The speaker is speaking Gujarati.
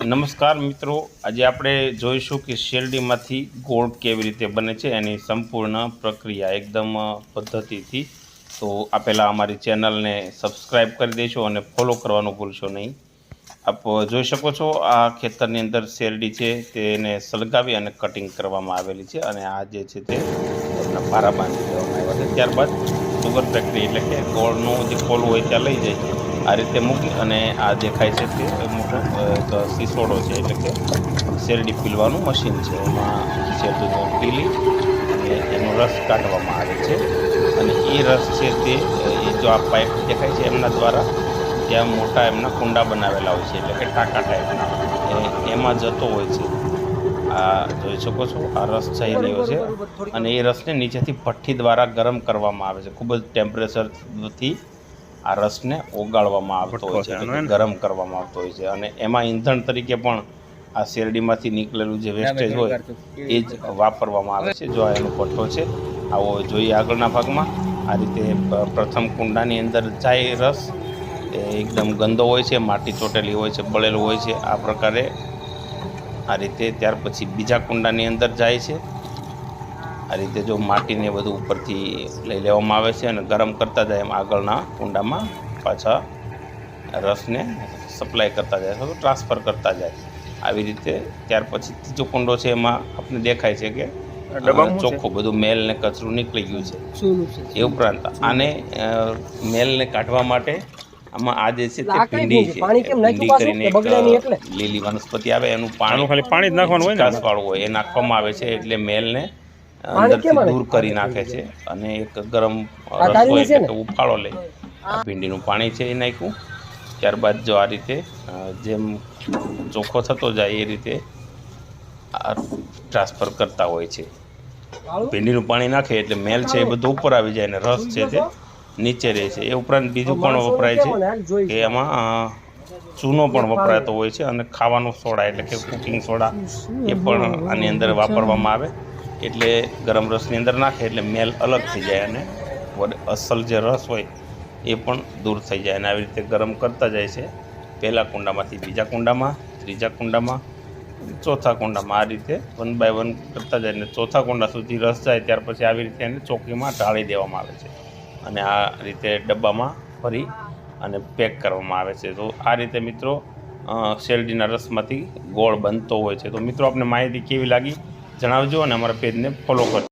નમસ્કાર મિત્રો. આજે આપણે જોઈશું કે શેરડીમાંથી ગોળ કેવી રીતે બને છે એની સંપૂર્ણ પ્રક્રિયા એકદમ પદ્ધતિથી. તો આ પહેલાં અમારી ચેનલને સબસ્ક્રાઈબ કરી દેશો અને ફોલો કરવાનું ભૂલશો નહીં. આપ જોઈ શકો છો, આ ખેતરની અંદર શેરડી છે તેને સળગાવી અને કટિંગ કરવામાં આવેલી છે અને આ જે છે તે ભારા બાંધી દેવામાં આવ્યા છે. ત્યારબાદ સુગર ફેક્ટરી એટલે કે ગોળનું જે ફોલું હોય ત્યાં લઈ જાય આ રીતે મૂકી અને આ દેખાય છે તે મોટો એક સિસોડો છે એટલે કે શેરડી પીલવાનું મશીન છે. એમાં શેરડીને પીલી અને એનો રસ કાઢવામાં આવે છે. અને એ રસ છે તે, એ જો આ પાઇપ દેખાય છે એમના દ્વારા, ત્યાં મોટા એમના કુંડા બનાવેલા હોય છે, એટલે કે ટાંકા ટાઈપના એમાં જતો હોય છે. આ જોઈ શકો છો, આ રસ જઈ રહ્યો છે. અને એ રસને નીચેથી ભઠ્ઠી દ્વારા ગરમ કરવામાં આવે છે. ખૂબ જ ટેમ્પરેચરથી આ રસને ઓગાળવામાં આવતો હોય છે ગરમ કરવામાં આવતો હોય છે. અને એમાં ઈંધણ તરીકે પણ આ શેરડીમાંથી નીકળેલું જે વેસ્ટેજ હોય એ જ વાપરવામાં આવે છે. જો આ એનો પઠ્ઠો છે આવો જોઈએ આગળના ભાગમાં. આ રીતે પ્રથમ કુંડાની અંદર જાય રસ એ એકદમ ગંદો હોય છે માટી ચોટેલી હોય છે બળેલું હોય છે. આ પ્રકારે આ રીતે ત્યાર પછી બીજા કુંડાની અંદર જાય છે. આ રીતે જો માટીને બધું ઉપરથી લઈ લેવામાં આવે છે અને ગરમ કરતા જાય એમ આગળના કુંડામાં પાછા રસને સપ્લાય કરતા જાય અથવા ટ્રાન્સફર કરતા જાય. આવી રીતે ત્યાર પછી ત્રીજો કુંડો છે એમાં આપણે દેખાય છે કે ચોખ્ખો ચોખ્ખું બધું મેલ ને કચરું નીકળી ગયું છે. એ ઉપરાંત આને મેલને કાઢવા માટે આમાં આ જે છે તે ભીંડી? છે. પાણી કેમ નાખ્યું ભીંડી કરીને એક બગડે નહીં એટલે? લીલી વનસ્પતિ આવે એનું પાણી ખાલી પાણી જ નાખવાનું હોય ને વાળું હોય. એ નાખવામાં આવે છે એટલે મેલને અંદરથી દૂર કરી નાખે છે અને એક ગરમ રસ એટલે ઉફાળો લે. આ ભીંડીનું પાણી છે એ નાખ્યું. ત્યારબાદ જો આ રીતે જેમ ચોખ્ખો થતો જાય એ રીતે આ ટ્રાન્સફર કરતા હોય છે. ભીંડીનું પાણી નાખે એટલે મેલ છે એ બધું ઉપર આવી જાય અને રસ છે તે નીચે રહે છે. એ ઉપરાંત બીજું પણ વપરાય છે કે એમાં ચૂનો પણ વપરાતો હોય છે અને ખાવાનો સોડા એટલે કે કુકિંગ સોડા એ પણ આની અંદર વાપરવામાં આવે. એટલે ગરમ રસની અંદર નાખે એટલે મેલ અલગ થઈ જાય અને અસલ જે રસ હોય એ પણ દૂર થઈ જાય અને આવી રીતે ગરમ કરતા જાય છે. પહેલા કુંડામાંથી બીજા કુંડામાં, ત્રીજા કુંડામાં, ચોથા કુંડામાં આ રીતે વન બાય વન કરતા જાય અને ચોથા કુંડા સુધી રસ જાય ત્યાર પછી આવી રીતે એને ચોકીમાં ઢાળી દેવામાં આવે છે. અને આ રીતે ડબ્બામાં ફરી અને પેક કરવામાં આવે છે. તો આ રીતે મિત્રો શેરડીના રસમાંથી ગોળ બનતો હોય છે. તો મિત્રો, આપને માહિતી કેવી લાગી? જણાવજો અને અમારા પેજને ફોલો કરજો.